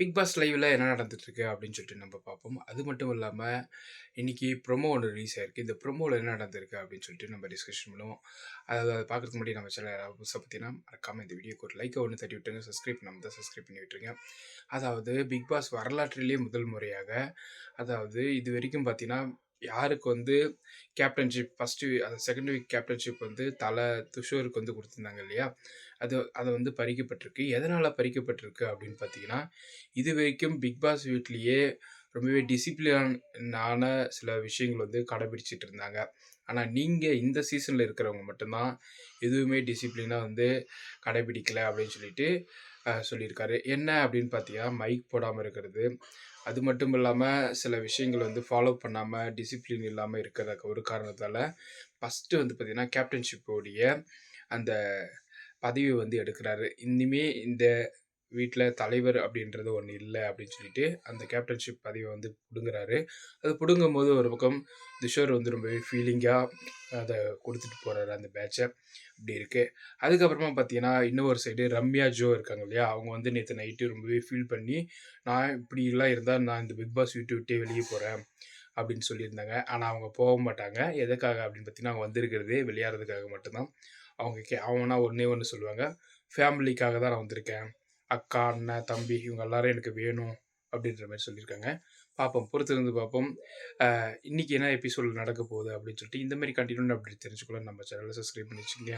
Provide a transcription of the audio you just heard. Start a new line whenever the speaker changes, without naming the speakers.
Big pass லைவில் என்ன நடந்துட்டுருக்கு அப்படின்னு சொல்லிட்டு நம்ம பார்ப்போம். அது மட்டும் இல்லாமல் இன்றைக்கி ப்ரொமோ ஒன்று ரிலீஸ் ஆயிருக்கு. இந்த ப்ரொமோவில் என்ன நடந்திருக்கு அப்படின்னு சொல்லிட்டு நம்ம டிஸ்கஷன் பண்ணுவோம். அதாவது அதை பார்க்குறதுக்கு முன்னாடி நம்ம சேனல் புதுசாக பார்த்தீங்கன்னா மறக்காமல் இந்த வீடியோக்கு ஒரு லைக்கை ஒன்று தட்டி விட்டுருங்க. சப்ஸ்கிரைப் நம்ம தான் சப்ஸ்கிரைப் பண்ணி விட்டுருங்க. அதாவது பிக் பாஸ் வரலாற்றிலேயே முதல் முறையாக அதாவது இது வரைக்கும் பார்த்தீங்கன்னா யாருக்கு வந்து கேப்டன்ஷிப் ஃபஸ்ட்டு அந்த செகண்ட் வீக் கேப்டன்ஷிப் வந்து தலை துஷோருக்கு வந்து கொடுத்துருந்தாங்க இல்லையா? அது அதை வந்து பறிக்கப்பட்டிருக்கு. எதனால் பறிக்கப்பட்டிருக்கு அப்படின்னு பார்த்தீங்கன்னா இது வரைக்கும் பிக் பாஸ் வீட்லேயே ரொம்பவே டிசிப்ளினான சில விஷயங்கள் வந்து கடைபிடிச்சிட்டு இருந்தாங்க. ஆனால் நீங்கள் இந்த சீசனில் இருக்கிறவங்க மட்டும்தான் எதுவுமே டிசிப்ளினாக வந்து கடைபிடிக்கலை அப்படின்னு சொல்லிட்டு சொல்லியிருக்காரு. என்ன அப்படின்னு பார்த்தீங்கன்னா மைக் போடாமல் இருக்கிறது. அது மட்டும் இல்லாமல் சில விஷயங்கள் வந்து ஃபாலோ பண்ணாமல் டிசிப்ளின் இல்லாமல் இருக்கிற ஒரு காரணத்தால் ஃபஸ்ட்டு வந்து பார்த்திங்கன்னா கேப்டன்ஷிப்போடைய அந்த பதவி வந்து எடுக்கிறாரு. இனிமே இந்த வீட்டில் தலைவர் அப்படின்றது ஒன்று இல்லை அப்படின்னு சொல்லிட்டு அந்த கேப்டன்ஷிப் பதவியை வந்து பிடுங்குறாரு. அது பிடுங்கும் போது ஒரு பக்கம் துஷோர் வந்து ரொம்பவே ஃபீலிங்காக அதை கொடுத்துட்டு போகிறாரு அந்த பேட்சை அப்படி இருக்குது அதுக்கப்புறமா பார்த்தீங்கன்னா இன்னொரு சைடு ரம்யா ஜோ இருக்காங்க இல்லையா? அவங்க வந்து நேற்று நைட்டு ரொம்பவே ஃபீல் பண்ணி நான் இப்படிலாம் இருந்தால் நான் இந்த பிக் பாஸ் வீட்டு விட்டே வெளியே போகிறேன் அப்படின்னு சொல்லியிருந்தாங்க. ஆனால் அவங்க போக மாட்டாங்க. எதுக்காக அப்படின்னு பார்த்தீங்கன்னா அவங்க வந்திருக்கிறதே விளையாடுறதுக்காக மட்டும்தான். அவங்க கே அவனா ஒன்றே ஒன்று சொல்லுவாங்க. ஃபேமிலிக்காக தான் நான் வந்திருக்கேன். அக்கா அண்ணன் தம்பி இவங்க எல்லாரும் எனக்கு வேணும் அப்படின்ற மாதிரி சொல்லியிருக்காங்க. பார்ப்போம். பொறுத்து இருந்து பார்ப்போம். இன்றைக்கி இன்னைக்கு என்ன எபிசோட் நடக்க போகுது அப்படின்னு சொல்லிட்டு இந்த மாதிரி கண்டினியூ அப்படி தெரிஞ்சுக்கொள்ள நம்ம சேனலை சப்ஸ்கிரைப் பண்ணி வச்சுக்கோங்க.